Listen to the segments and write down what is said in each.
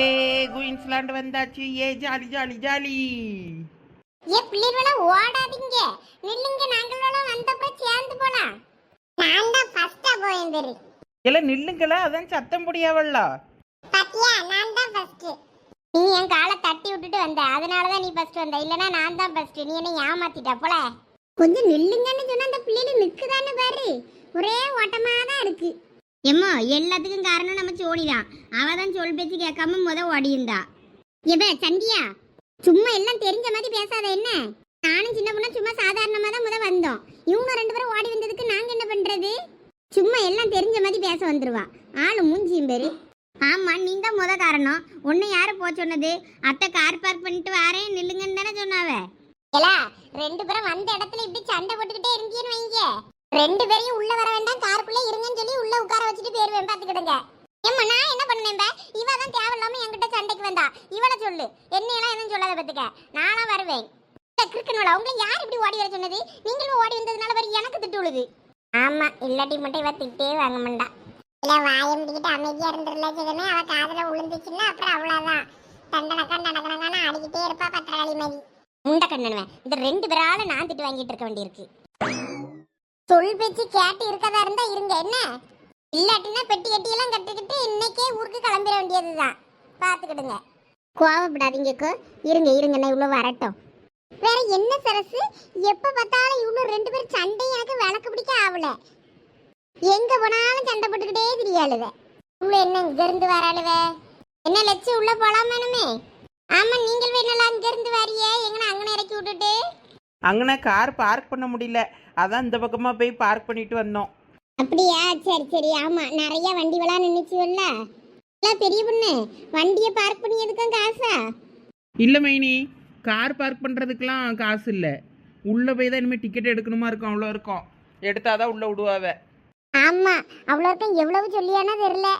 ஏ Queensland வந்தாச்சு. ஏ jolly jolly jolly. ஏ பிள்ளைகள ஓடாதீங்க. நில்லுங்க நாங்களோட வந்தப்ப சேர்ந்து போலாம். நான் தான் ஃபர்ஸ்டா போயிருந்தேரு எல்லாம் நில்லுங்களா? அதான் சத்தம் முடியாவல்ல பாத்தியா நான் தான் ஃபர்ஸ்ட் நீ என் காலை தட்டி விட்டுட்டு வந்த. அதனால தான் நீ ஃபர்ஸ்ட் வந்த. இல்லனா நான் தான் ஃபர்ஸ்ட் நீ என்ன ஏமாத்திட்ட போல. கொஞ்சம் நில்லுங்கன்னு சொன்னா அந்த பிள்ளைகள் நிக்குதான்னு பாரு. ஒரே ஓட்டமா தான் இருக்கு. எம்மா எல்லாத்துக்கும் காரணம் நம்ம சோனி தான். அவ தான் சொல் பேச்சு கேட்காம முத ஓடியிருந்தா. எவ சண்டியா சும்மா எல்லாம் தெரிஞ்ச மாதிரி பேசாத என்ன? நானும் சின்ன பொண்ணு சும்மா சாதாரணமா தான் முத வந்தோம். இவங்க ரெண்டு பேரும் ஓடி வந்ததுக்கு நாங்க என்ன பண்றது? சும்மா எல்லாம் தெரிஞ்ச மாதிரி பேச வந்துருவா. ஆளு மூஞ்சியும் பேரு. ஆமா நீ தான் முத காரணம். உன்னை யாரு போ சொன்னது? அத்தை கார் பார்க் பண்ணிட்டு வரேன் நில்லுங்கன்னு தானே சொன்னாவே? ரெண்டு பேரும் வந்த இடத்துல இப்படி சண்டை போட்டுக்கிட்டே இருந்தீன்னு வைங்க. ரெண்டு பேரையும் உள்ள வர வேண்டாம் காருக்குள்ள இருங்கன்னு சொல்லி உள்ள உட்கார வச்சுட்டு போயிருவேன் பாத்துக்கிடுங்க ஏம்மா நான் என்ன பண்ணேன்? இவ தான் தேவையில்லாம என்கிட்ட சண்டைக்கு வந்தா. இவள சொல்லு. என்னையெல்லாம் எதுவும் சொல்லாத பத்துக்க நானா வருவேன். கிறுக்கணும்ல உங்களை யார் இப்படி ஓடி வர சொன்னது? நீங்களும் ஓடி வந்ததுனால வர எனக்கு திட்டு விழுது. ஆமா இல்லாட்டி மட்டும் இவ திட்டே வாங்க மாட்டா. இல்ல வாய முடிக்கிட்டு அமைதியா இருந்துடல ஜெகமே அவ காதுல விழுந்துச்சுன்னா அப்புறம் அவ்வளவுதான். தண்டனக்கா நடக்கணக்கான ஆடிக்கிட்டே இருப்பா பத்திரகாளி மாதிரி. முண்டை கண்ணனுவன் இந்த ரெண்டு பேரால நான் திட்டு வாங்கிட்டு இருக்க வேண்டியிருக்கு. சொல் பேச்சு கேட்டு இருக்கதா இருந்தா இருங்க. என்ன? இல்லாட்டினா பெட்டி கட்டி எல்லாம் கட்டிக்கிட்டு இன்னைக்கே ஊருக்கு கிளம்பிட வேண்டியதுதான். பாத்துக்கிடுங்க. கோவப்படாதீங்கக்கோ இருங்க இருங்க. நான் இவ்வளவு வரட்டும். வேற என்ன சரசு? எப்ப பார்த்தாலும் இவ்வளவு ரெண்டு பேரும் சண்டை எனக்கு விளக்கு பிடிக்க ஆகல எங்க போனாலும் சண்டை போட்டுக்கிட்டே தெரியாளுவ. உள்ள என்ன இங்க இருந்து வராளுவ? என்ன லட்சம் உள்ள போலாமானுமே? ஆமா நீங்கள் வேணாலும் அங்க இருந்து வரியே? எங்கன அங்கன இறக்கி விட்டுட்டு? அங்கன கார் பார்க் பண்ண முடியல. அதான் இந்த பக்கமா போய் பார்க் பண்ணிட்டு வந்தோம். அப்படியா? சரி சரி. ஆமா. நிறைய வண்டிவெல்லாம் நின்னுச்சுல்ல எல்லாம் பெரிய பொண்ணு வண்டியை பார்க் பண்ணி எதுக்கும் காசா? இல்ல மைனி. கார் பார்க் பண்றதுக்கெல்லாம் காசு இல்ல. உள்ள போய் தான் இனிமேல் டிக்கெட் எடுக்கணுமா இருக்கும் அவ்வளோ இருக்கும். எடுத்தாதான் உள்ள விடுவாவ. ஆமா. அவ்வளோருக்கும் எவ்வளவு சொல்லியானா தெரியல.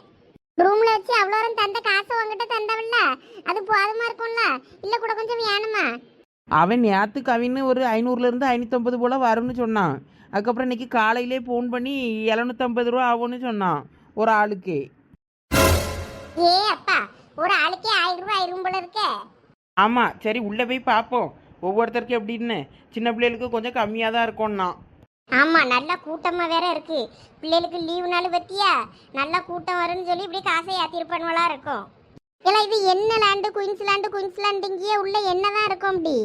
ரூம்ல வச்சு அவ்வளோரும் தந்த காசை உங்ககிட்ட தந்தவல்ல? அது போதுமா இருக்கும்ல? இல்ல கூட கொஞ்சம் வேணுமா? அவன் நேற்று கவின்னு ஒரு ஐநூறுலேருந்து ஐநூற்றம்பது போல் வரும்னு சொன்னான். அதுக்கப்புறம் இன்னைக்கு காலையிலே ஃபோன் பண்ணி எழுநூற்றம்பது ரூபா ஆகும்னு சொன்னான் ஒரு ஆளுக்கு. ஏ அப்பா ஒரு ஆளுக்கே ஆயிரம் ரூபாய் ஆயிரம் போல இருக்கே. ஆமாம் சரி உள்ளே போய் பார்ப்போம் ஒவ்வொருத்தருக்கும் எப்படின்னு. சின்ன பிள்ளைகளுக்கு கொஞ்சம் கம்மியாக தான் இருக்கும்னா ஆமா நல்ல கூட்டமா வேற இருக்கு. பிள்ளைகளுக்கு லீவு நாள் பத்தியா? நல்ல கூட்டம் வரும்னு சொல்லி இப்படி காசை ஏத்திருப்பானுவலா இருக்கும். எல்லாம் இது என்ன லேண்டு குயின்ஸ்லாண்டு குயின்ஸ்லாண்டு இங்கேயே உள்ள என்னதான் இருக்கும் அப்படி?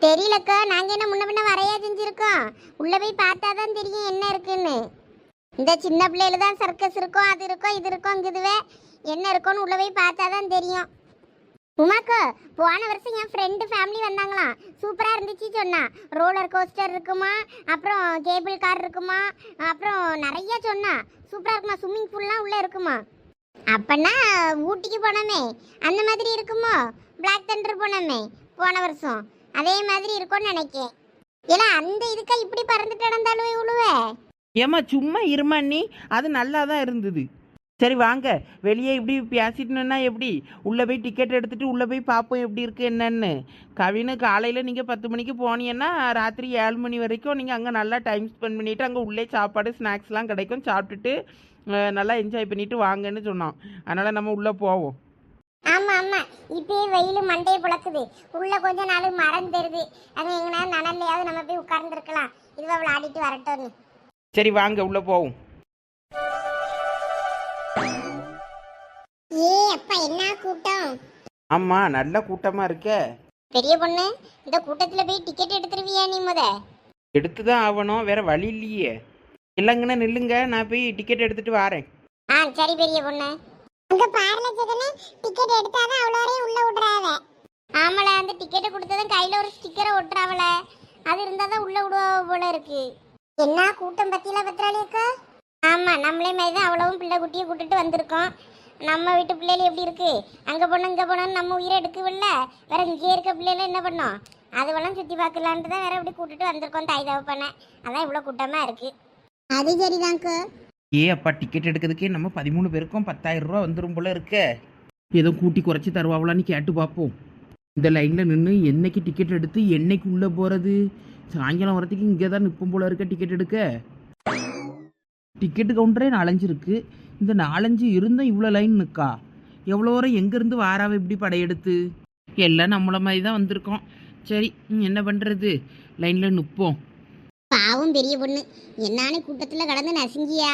தெரியலக்கா நாங்கள் என்ன முன்ன பின்ன வரையா செஞ்சுருக்கோம். உள்ளே போய் பார்த்தாதான் தெரியும் என்ன இருக்குன்னு. இந்த சின்ன பிள்ளையில தான் சர்க்கஸ் இருக்கும் அது இருக்கும் இது இருக்கும் இதுவே என்ன இருக்கும்னு உள்ளே போய் பார்த்தா தான் தெரியும். உமாக்கு போன வருஷம் என் ஃப்ரெண்டு ஃபேமிலி வந்தாங்களாம். சூப்பராக இருந்துச்சு சொன்னான் ரோலர் கோஸ்டர் இருக்குமா அப்புறம் கேபிள் கார் இருக்குமா அப்புறம் நிறைய சொன்னான் சூப்பராக இருக்குமா ஸ்விம்மிங் பூல்லாம் உள்ளே இருக்குமா? அப்பன்னா ஊட்டிக்கு போனோமே. அந்த மாதிரி இருக்குமோ? பிளாக் தண்டர் போனோமே போன வருஷம். அதே மாதிரி இருக்கும்னு நினைக்கேன். ஏன்னா அந்த இதுக்கா இப்படி பறந்துட்டு நடந்தாலும் உழுவே? ஏம்மா சும்மா இருமா நீ அது நல்லா தான் இருந்தது. சரி வாங்க. வெளியே இப்படி பேசிட்டுனா எப்படி? உள்ளே போய் டிக்கெட் எடுத்துட்டு உள்ளே போய் பார்ப்போம் எப்படி இருக்கு என்னன்னு. கவினு காலையில் நீங்கள் பத்து மணிக்கு போனீங்கன்னா ராத்திரி ஏழு மணி வரைக்கும் நீங்கள் அங்கே நல்லா டைம் ஸ்பெண்ட் பண்ணிவிட்டு அங்கே உள்ளே சாப்பாடு ஸ்நாக்ஸ்லாம் கிடைக்கும். சாப்பிட்டுட்டு நல்லா என்ஜாய் பண்ணிட்டு வாங்கன்னு சொன்னான். அதனால் நம்ம உள்ளே போவோம். ஆமா ஆமா. இப்பயே வெயில் மண்டையை புழக்குது. உள்ள கொஞ்ச நாள் மரம் தருது அங்க எங்கனா நனல்லையாவது நம்ம போய் உட்கார்ந்துருக்கலாம். இதுவா விளையாடிட்டு வரட்டும்னு. சரி வாங்க. உள்ளே போவோம். ஏ அப்பா என்ன கூட்டம்? ஆமாம் நல்ல கூட்டமாக இருக்கே. பெரிய பொண்ணு இந்த கூட்டத்துல போய் டிக்கெட் எடுத்துருவியா நீ முத? எடுத்து தான் ஆகணும் வேற வழி இல்லையே. இல்லைங்கண்ணா நில்லுங்க நான் போய் டிக்கெட் எடுத்துட்டு வரேன். ஆ சரி பெரிய பொண்ணு. அங்க பார்ல ஜெகனே டிக்கெட் எடுத்தாதான் அவ்வளோரையும் உள்ள விடுறாவ. ஆமால அந்த டிக்கெட்டை கொடுத்ததும் கையில ஒரு ஸ்டிக்கரை ஒட்டுறாவல. அது இருந்தாதான் உள்ள விடுவா போல இருக்கு. என்ன கூட்டம் பத்தியில பத்திராளியக்கா? ஆமா நம்மளே மாதிரி தான் அவ்வளவும் பிள்ளை குட்டியை கூட்டிட்டு வந்திருக்கோம். நம்ம வீட்டு பிள்ளைகள் எப்படி இருக்கு? அங்க போனோம் இங்க போனோம் நம்ம உயிரை எடுக்கவில்ல. வேற இங்கே இருக்க பிள்ளைகள் என்ன பண்ணோம்? அதுவெல்லாம் சுத்தி பார்க்கலான்ட்டு தான் வேற இப்படி கூட்டிட்டு வந்திருக்கோம் தாய் தவப்பானே அதான் இவ்வளவு கூட்டமா இருக்கு. அது சரிதான்க்கா ஏ அப்பா டிக்கெட் எடுக்கிறதுக்கே நம்ம பதிமூணு பேருக்கும் பத்தாயிரம் ரூபா வந்துடும் போல இருக்கே. ஏதோ கூட்டி குறைச்சி தருவாங்களான்னு கேட்டு பார்ப்போம். இந்த லைனில் நின்று என்னைக்கு டிக்கெட் எடுத்து என்னைக்கு உள்ளே போகிறது சாயங்காலம் வரத்துக்கு இங்கே தான் நிற்போம் போல இருக்க டிக்கெட் எடுக்க. டிக்கெட்டு கவுண்டரே நாலஞ்சு இருக்கு. இந்த நாலஞ்சு இருந்தால் இவ்வளோ லைன் நிற்கா எவ்வளோ தூரம் எங்கேருந்து வாராவ இப்படி படையெடுத்து? எல்லாம் நம்மள மாதிரி தான் வந்திருக்கோம். சரி என்ன பண்ணுறது லைனில் நிற்போம் பாவம் பெரிய பொண்ணு. என்னானு கூட்டத்துல கடந்து நசுங்கியா?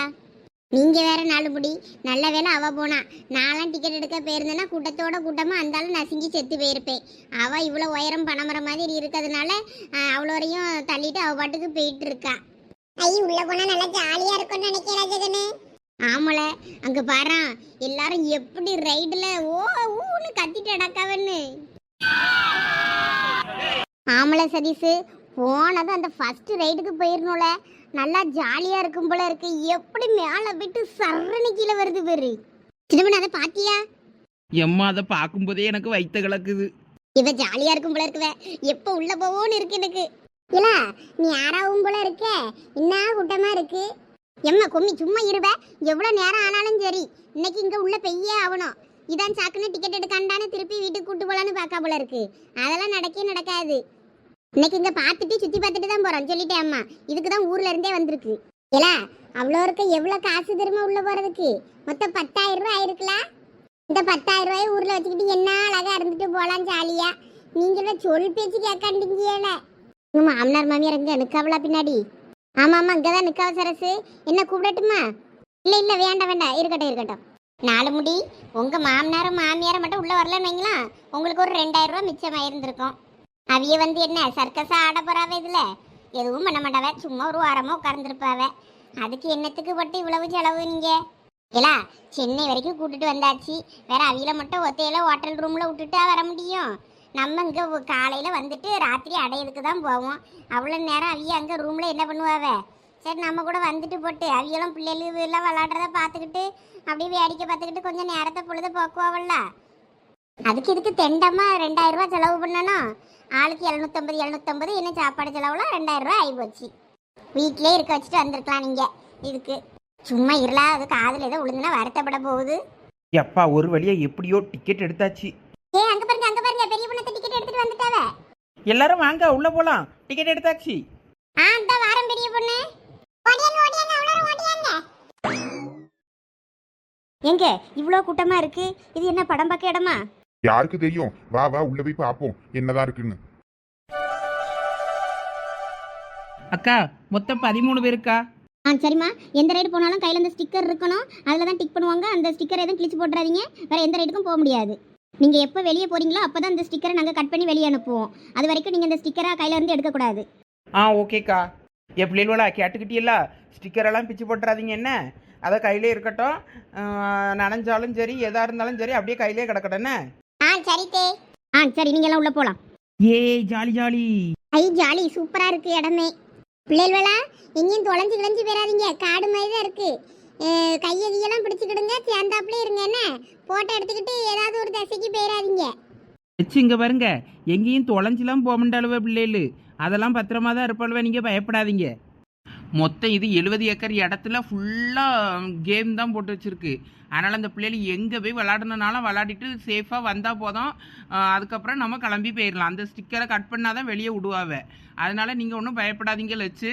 நீங்க வேற நாலு முடி நல்ல வேளை அவ போனா. நான்லாம் டிக்கெட் எடுக்க போயிருந்தேன்னா கூட்டத்தோட கூட்டமா அந்தாலும் நசுங்கி செத்து போயிருப்பேன். அவ இவ்வளவு உயரம் பணமர மாதிரி இருக்கிறதுனால அவ்வளோரையும் தள்ளிட்டு அவ பாட்டுக்கு போயிட்டு இருக்கா. ஐ உள்ள போனா நல்லா ஜாலியா இருக்கும்னு நினைக்கிறேன் ஜெகனு ஆமல. அங்க பாரு எல்லாரும் எப்படி ரைடுல ஓ ஊன்னு கத்திட்டு அடக்காவன்னு ஆமல சதீஷ் போனது அந்த ஃபர்ஸ்ட் ரைடுக்கு போயிடணும்ல நல்லா ஜாலியா இருக்கும் போல இருக்கு. எப்படி மேல விட்டு சர்றனு கீழே வருது பேரு. சின்னமன் அதை பாத்தியா? எம்மா அதை பார்க்கும்போதே எனக்கு வைத்த கிடக்குது இவ ஜாலியா இருக்கும் போல இருக்குவ. எப்ப உள்ள போவோன்னு இருக்கு எனக்கு. இல்ல நீ யாராவும் போல இருக்க? என்ன கூட்டமா இருக்கு? எம்மா கொம்மி சும்மா இருவ. எவ்வளோ நேரம் ஆனாலும் சரி. இன்னைக்கு இங்கே உள்ள பெய்யே ஆகணும். இதான் சாக்குன்னு டிக்கெட் எடுக்காண்டானு திருப்பி வீட்டுக்கு கூட்டு போலான்னு பார்க்க போல இருக்கு. அதெல்லாம் நடக்கவே நடக்காது. இன்னைக்கு இங்கே பார்த்துட்டு சுற்றி பார்த்துட்டு தான் போகிறோம் சொல்லிட்டேன் அம்மா. இதுக்கு தான் ஊர்ல இருந்தே வந்திருக்கு. ஏலா அவ்வளோ இருக்க எவ்வளோ காசு திரும்ப உள்ள போறதுக்கு? மொத்தம் பத்தாயிரம் ரூபாய் ஆயிருக்கலாம் இந்த பத்தாயிரம் ரூபாய் ஊரில் வச்சுக்கிட்டு என்ன அழகாக இருந்துட்டு போகலாம் ஜாலியாக நீங்கள சொல் பேச்சு கேட்காண்டீங்கல உங்க மாமனார் மாமியார் இங்கே எனக்கு அவ்வளோ பின்னாடி. ஆமா ஆமா இங்கதான் நிக்காவ சரசு. என்ன கூப்பிடட்டுமா? இல்லை இல்லை வேண்டாம் வேண்டாம். இருக்கட்டும் இருக்கட்டும். நாலு முடி. உங்கள் மாமனாரும் மாமியாரும் மட்டும் உள்ளே வரலன்னு வைங்களா? உங்களுக்கு ஒரு ரெண்டாயிரம் மிச்சமாக மிச்சமாயிருந்திருக்கும் அவிய வந்து என்ன சர்க்கஸாக ஆட போகிறாவே இதில்? எதுவும் பண்ண மாட்டாவே. சும்மா ஒரு வாரமாக உட்கார்ந்துருப்பாவ. அதுக்கு என்னத்துக்கு பட்டு இவ்வளவு செலவு நீங்கள் இல்ல சென்னை வரைக்கும் கூட்டிட்டு வந்தாச்சு. வேற அவியில மட்டும் ஒத்தையில ஹோட்டல் ரூம்ல விட்டுட்டா வர முடியும். நம்ம இங்கே காலையில் வந்துட்டு ராத்திரி அடையிறதுக்கு தான் போவோம். அவ்வளோ நேரம் அவிய அங்கே ரூமில் என்ன பண்ணுவாவ? சரி நம்ம கூட வந்துட்டு போட்டு அவியெல்லாம் பிள்ளைகளுக்கு எல்லாம் விளாடுறத பார்த்துக்கிட்டு அப்படியே வேடிக்கை பார்த்துக்கிட்டு கொஞ்சம் நேரத்தை பொழுது போக்குவாவல்ல? அதுக்கு இதுக்கு தெண்டமா ரெண்டாயிரம் ரூபா செலவு பண்ணணும். ஆளுக்கு எழுநூத்தம்பது எழுநூத்தம்பது என்ன சாப்பாடு செலவுலாம் ரெண்டாயிரம் ஆகி போச்சு வீட்டிலே இருக்க வச்சுட்டு வந்திருக்கலாம் நீங்கள் இதுக்கு. சும்மா இருளா அது காதில் ஏதோ விழுந்துனா வருத்தப்பட போகுது. எப்பா ஒரு வழியாக எப்படியோ டிக்கெட் எடுத்தாச்சு. ஏ அங்க பாருங்க அங்க பாருங்க பெரிய பொண்ணத்தை டிக்கெட் எடுத்துட்டு வந்துட்டாவ. எல்லாரும் வாங்க உள்ள போலாம். டிக்கெட் எடுத்தாச்சு. ஆ அந்த வாரம் பெரிய பொண்ணு. ஓடியாங்க ஓடியாங்க அவ்வளோ ஓடியாங்க. எங்க இவ்வளோ கூட்டமா இருக்கு? இது என்ன படம் பார்க்க இடமா? யாருக்கு தெரியும்? வா வா உள்ள போய் பார்ப்போம். என்னதான் இருக்குன்னு. அக்கா மொத்தம் பதிமூணு பேருக்கா ஆ சரிம்மா. எந்த ரைடு போனாலும் கையில் இந்த ஸ்டிக்கர் இருக்கணும். அதில் தான் டிக் பண்ணுவாங்க. அந்த ஸ்டிக்கர் எதுவும் கிழிச்சு போட்டுறாதீங்க. வேற எந்த ரைடுக்கும் போக முடியாது. நீங்கள் எப்போ வெளியே போறீங்களோ அப்போ தான் இந்த ஸ்டிக்கரை நாங்கள் கட் பண்ணி வெளியே அனுப்புவோம். அது வரைக்கும் நீங்கள் இந்த ஸ்டிக்கரை கையில இருந்து எடுக்கக்கூடாது. ஆ ஓகேக்கா. என் பிள்ளைகளா கேட்டுக்கிட்டீல்ல ஸ்டிக்கரெல்லாம் பிச்சு போட்டுறாதீங்க என்ன? அதை கையிலே இருக்கட்டும். நனைஞ்சாலும் சரி எதாக இருந்தாலும் சரி அப்படியே கையிலே கிடக்கட்டும் என்ன? ஆ சரி தே. ஆ சரி நீங்கள் எல்லாம் உள்ளே போகலாம் ஏ ஜாலி ஜாலி. ஐ ஜாலி சூப்பராக இருக்கு இடமே. பிள்ளைகளா எங்கேயும் தொலைஞ்சு கிழஞ்சு போயிடாதீங்க காடு மாதிரி தான் இருக்கு. அஹ் கையை கையெல்லாம் பிடிச்சிக்கிடுங்க சேர்ந்தாப்புல இருங்க என்ன? போட்டோ எடுத்துக்கிட்டு ஏதாவது ஒரு திசைக்கு போயிடாதீங்க வச்சு இங்கே பாருங்க. எங்கேயும் தொலைஞ்சிலாம் போக மாட்டாளுவ பிள்ளைகளு. அதெல்லாம் பத்திரமா தான் இருப்பாளுவ நீங்கள் பயப்படாதீங்க. மொத்தம் இது எழுபது ஏக்கர் இடத்துல ஃபுல்லாக கேம் தான் போட்டு வச்சிருக்கு. அதனால் அந்த பிள்ளைகள் எங்கே போய் விளாடணுனாலும் விளாடிட்டு சேஃபாக வந்தால் போதும். அதுக்கப்புறம் நம்ம கிளம்பி போயிடலாம். அந்த ஸ்டிக்கரை கட் பண்ணால் தான் வெளியே விடுவாவ. அதனால நீங்கள் ஒன்றும் பயப்படாதீங்க லட்சு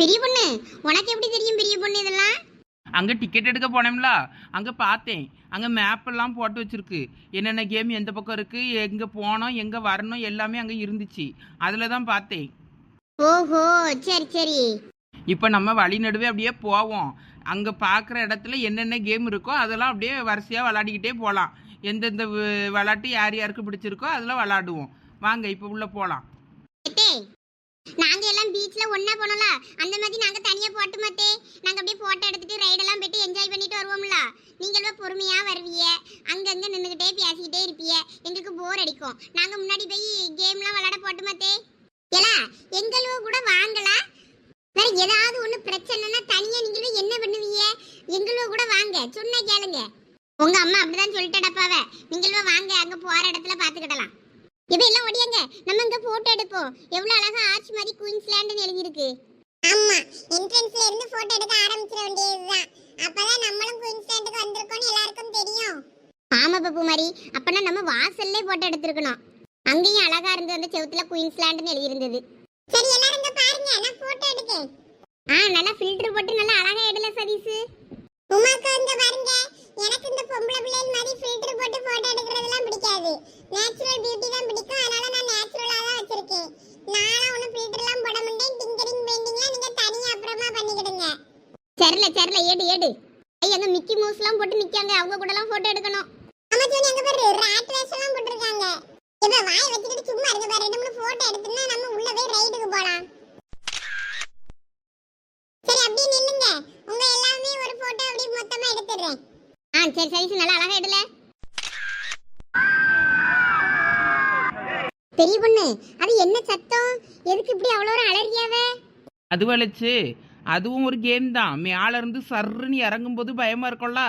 பெரிய பொண்ணு உனக்கு எப்படி தெரியும் பெரிய பொண்ணு இதெல்லாம்? அங்கே டிக்கெட் எடுக்க போனோம்ல அங்கே பார்த்தேன். அங்கே மேப்பெல்லாம் போட்டு வச்சிருக்கு. என்னென்ன கேம் எந்த பக்கம் இருக்குது எங்கே போனோம் எங்கே வரணும் எல்லாமே அங்கே இருந்துச்சு. அதில் தான் பார்த்தேன். ஓஹோ சரி சரி. இப்போ நம்ம வழி நடுவே அப்படியே போவோம். அங்கே பார்க்குற இடத்துல என்னென்ன கேம் இருக்கோ அதெல்லாம் அப்படியே வரிசையாக விளாடிக்கிட்டே போகலாம் எந்தெந்த விளாட்டு யார் யாருக்கு பிடிச்சிருக்கோ அதில் விளாடுவோம் வாங்க இப்போ உள்ளே போகலாம் நாங்க எல்லாம் பீச்ல ஒண்ணா போனோம்ல. அந்த மாதிரி நாங்க தனியா போட்டு மாட்டே. நாங்க அப்படியே போட்டோ எடுத்துட்டு ரைடெல்லாம் போயிட்டு என்ஜாய் பண்ணிட்டு வருவோம்ல. நீங்க எல்லாம் பொறுமையா வருவீங்க. அங்கங்க நின்னுகிட்டே பேசிக்கிட்டே இருப்பீங்க. எங்களுக்கு போர் அடிக்கும். நாங்க முன்னாடி போய் கேம்லாம் விளையாட போட்டு மாட்டே. ஏலா எங்களோ கூட வாங்கல. வேற ஏதாவது ஒண்ணு பிரச்சனைனா தனியா நீங்களும் என்ன பண்ணுவீங்க? எங்களோ கூட வாங்க. சொன்னா கேளுங்க. உங்க அம்மா அப்படிதான் சொல்லிட்டடப்பாவ நீங்களும் வாங்க அங்க போற இடத்துல பாத்துக்கிடலாம். இப்ப எல்லாம் ஒடியாங்க நம்ம இங்க போட்டோ எடுப்போம். எவ்வளவு அழகா ஆர்ச் மாதிரி குயின்ஸ்லாண்ட்னு எழுதி இருக்கு ஆமா. என்ட்ரன்ஸ்ல இருந்து போட்டோ எடுக்க ஆரம்பிச்சிட வேண்டியதுதான். அப்பதான் நம்மளும் குயின்ஸ்லாண்டுக்கு வந்திருக்கோம்னு எல்லாருக்கும் தெரியும். ஆமா பப்பு மாதிரி அப்பனா நம்ம வாசல்லே போட்டோ எடுத்திருக்கணும். அங்கேயும் அழகா இருந்தது அந்த செவுத்துல குயின்ஸ்லாண்ட்னு எழுதி இருந்தது சரி எல்லாரும் இங்க பாருங்க. நான் போட்டோ எடுக்கேன். ஆ நல்லா ஃபில்டர் போட்டு நல்லா அழகா எடுல சதீஸ் உமாக்கு இங்க பாருங்க. எனக்கு இந்த பொம்பளை பிள்ளைகள் மாதிரி ஃபில்டர் போட்டு போட்டோ எடுக்கிறதெல்லாம் பிடிக்காது. நேச்சுரல் பியூட்டி தான் பிடிக்கும். அதனால நான் நேச்சுரலா தான் வச்சிருக்கேன். நானும் ஒன்றும் ஃபில்டர்லாம் போட மாட்டேன். டிங்கரிங் பெயிண்டிங்லாம் நீங்க தனியா அப்புறமா பண்ணிக்கிடுங்க. சரில சரில. ஏடு ஏடு. ஐய் அங்க மிக்கி மவுஸ்லாம் போட்டு நிக்காங்க. அவங்க கூடலாம் போட்டோ எடுக்கணும். ஆமா சோனி அங்க பாரு. ராட் வேஷம்லாம் போட்டுருக்காங்க. இப்ப வாய் வச்சுக்கிட்டு சும்மா இருங்க பாரு. ரெண்டு மூணு போட்டோ எடுத்துனா நம்ம உள்ள போய் ரைடுக்கு போலாம். சரி அப்படியே நில்லுங்க. உங்க எல்லாமே ஒரு போட்டோ அப்படியே மொத்தமா எடுத்துடுறேன். ஆ சரி சரி நல்லா அழகா எடுல. பெரிய பொண்ணு அது என்ன சத்தம்? எதுக்கு இப்படி அவ்வளோ ஒரு அலறியாவே? அது வளைச்சு அதுவும் ஒரு கேம் தான். மேல இருந்து சர்ருன்னு இறங்கும்போது பயமா இருக்கும்ல.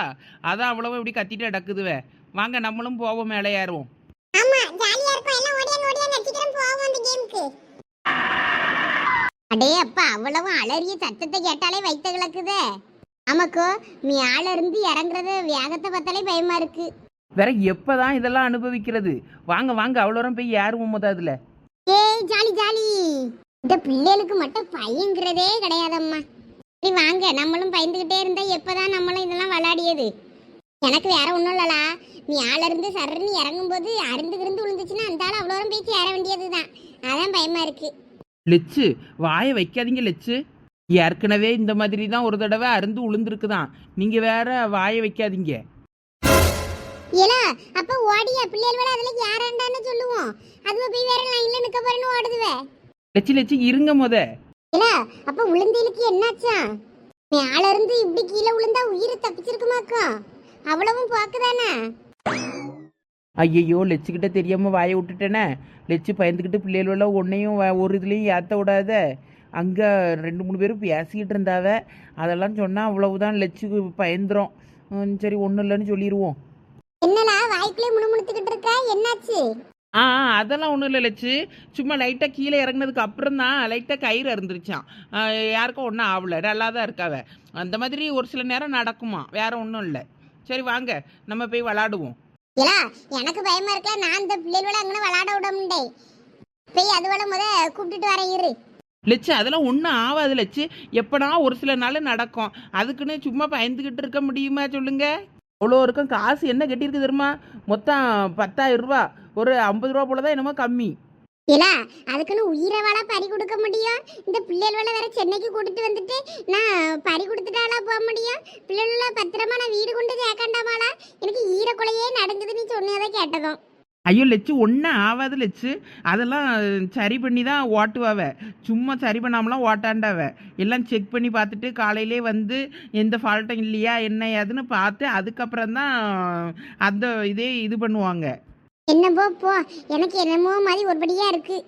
அதான் அவ்வளவா இப்படி கத்திட்டு அடக்குதுவே வாங்க நம்மளும் போவோம் மேலே ஏறுவோம். ஆமா ஜாலியா இருக்கும். எல்லாம் ஓடியாங்க ஓடியாங்க சீக்கிரம் போவோம் அந்த கேமுக்கு அடே அப்பா அவ்வளவு அலறிய சத்தத்தை கேட்டாலே வைத்த கிளக்குதே. ஆமாக்கோ மேல இருந்து இறங்குறது வேகத்தை பார்த்தாலே பயமா இருக்கு. வேற எப்பதான் இதெல்லாம் அனுபவிக்கிறது? வாங்க வாங்க அவ்வளோ தூரம் போய் ஏறுவோம் முத அதுல. ஏய் ஜாலி ஜாலி. இந்த பிள்ளைகளுக்கு மட்டும் பயங்கிறதே கிடையாதம்மா. சரி வாங்க நம்மளும் பயந்துகிட்டே இருந்தா எப்பதான் நம்மளும் இதெல்லாம் விளையாடியது? எனக்கு வேற ஒன்றும் இல்லலா நீ ஆள இருந்து சர்ன்னு இறங்கும்போது அருந்து கிருந்து விழுந்துச்சுன்னா அந்த ஆள் அவ்வளோ தூரம் போய் சேர வேண்டியதுதான். அதான் பயமா இருக்கு. லெச்சு வாயை வைக்காதீங்க லெச்சு. ஏற்கனவே இந்த மாதிரி தான் ஒரு தடவை அருந்து உளுந்துருக்குதான். நீங்க வேற வாயை வைக்காதீங்க. ஏலா அப்ப ஓடியா? பிள்ளைகள் வேலை அதுல யாராண்டான்னு சொல்லுவோம். அதுவ போய் வேற லைன்ல நிக்க போறேன்னு ஓடுதுவே. லெச்சு லெச்சு இருங்க முத. ஏலா அப்ப உளுந்தேலுக்கு என்னாச்சா? மேல இருந்து இப்படி கீழே விழுந்தா உயிரை தப்பிச்சிருக்குமாக்கும் அவ்வளவும் போக்குதானே ஐயையோ லெச்சுக்கிட்ட தெரியாம வாயை விட்டுட்டேனே. லெச்சு பயந்துக்கிட்டு பிள்ளைகள ஒன்றையும் ஒரு இதுலேயும் ஏற்ற விடாத. அங்கே ரெண்டு மூணு பேரும் பேசிக்கிட்டு இருந்தாவ. அதெல்லாம் சொன்னால் அவ்வளவுதான் லெச்சுக்கு பயந்துரும். சரி ஒன்றும் இல்லைன்னு சொல்லிடுவோம் என்னலா வாய்க்குள்ளே முணுமுணுத்துக்கிட்டு இருக்க? என்னாச்சு? ஆ அதெல்லாம் ஒன்றும் இல்லை லட்சு சும்மா லைட்டாக கீழே இறங்குனதுக்கு அப்புறம் தான் லைட்டாக கயிறு அறுந்துருச்சான் ஆ, யாருக்கும் ஒன்றும் ஆகல நல்லா தான் இருக்காவ. அந்த மாதிரி ஒரு சில நேரம் நடக்குமா? வேற ஒன்றும் இல்லை. சரி வாங்க. நம்ம போய் விளாடுவோம். ஏலா எனக்கு பயமா இருக்கல நான் இந்த பிள்ளைகளோட அங்கே விளையாட விட முடியே போய் அது வேலை முத கூப்பிட்டுட்டு வரேன் இரு. லட்சு அதெல்லாம் ஒன்றும் ஆகாது லட்சு எப்படா ஒரு சில நாள் நடக்கும். அதுக்குன்னு சும்மா பயந்துக்கிட்டு இருக்க முடியுமா சொல்லுங்க? அவ்வளோ இருக்கும். காசு என்ன கட்டியிருக்கு தெரியுமா? மொத்தம் பத்தாயிரம் ரூபா. ஒரு ஐம்பது ரூபா போல தான் என்னமோ கம்மி. ஏலா அதுக்குன்னு உயிரை வாழ பறி கொடுக்க முடியும்? இந்த பிள்ளைகள வேற சென்னைக்கு கூட்டிட்டு வந்துட்டு நான் பறி கொடுத்துட்டாலா போக முடியும்? பிள்ளைகள பத்திரமா நான் வீடு கொண்டு சேர்க்கண்டாமாலா எனக்கு ஈரக்குலையே நடந்ததுன்னு நீ சொன்னதை கேட்டதும். ஐயோ லெச்சு ஒன்றும் ஆகாது லெச்சு. அதெல்லாம் சரி பண்ணி தான் ஓட்டுவாவ. சும்மா சரி பண்ணாமலாம் ஓட்டாண்டாவ. எல்லாம் செக் பண்ணி பார்த்துட்டு காலையிலே வந்து எந்த ஃபால்ட்டும் இல்லையா என்ன ஏதுன்னு பார்த்து அதுக்கப்புறம் தான் அந்த இதே இது பண்ணுவாங்க. என்னப்போ போ எனக்கு என்னமோ மாதிரி ஒருபடியாக இருக்குது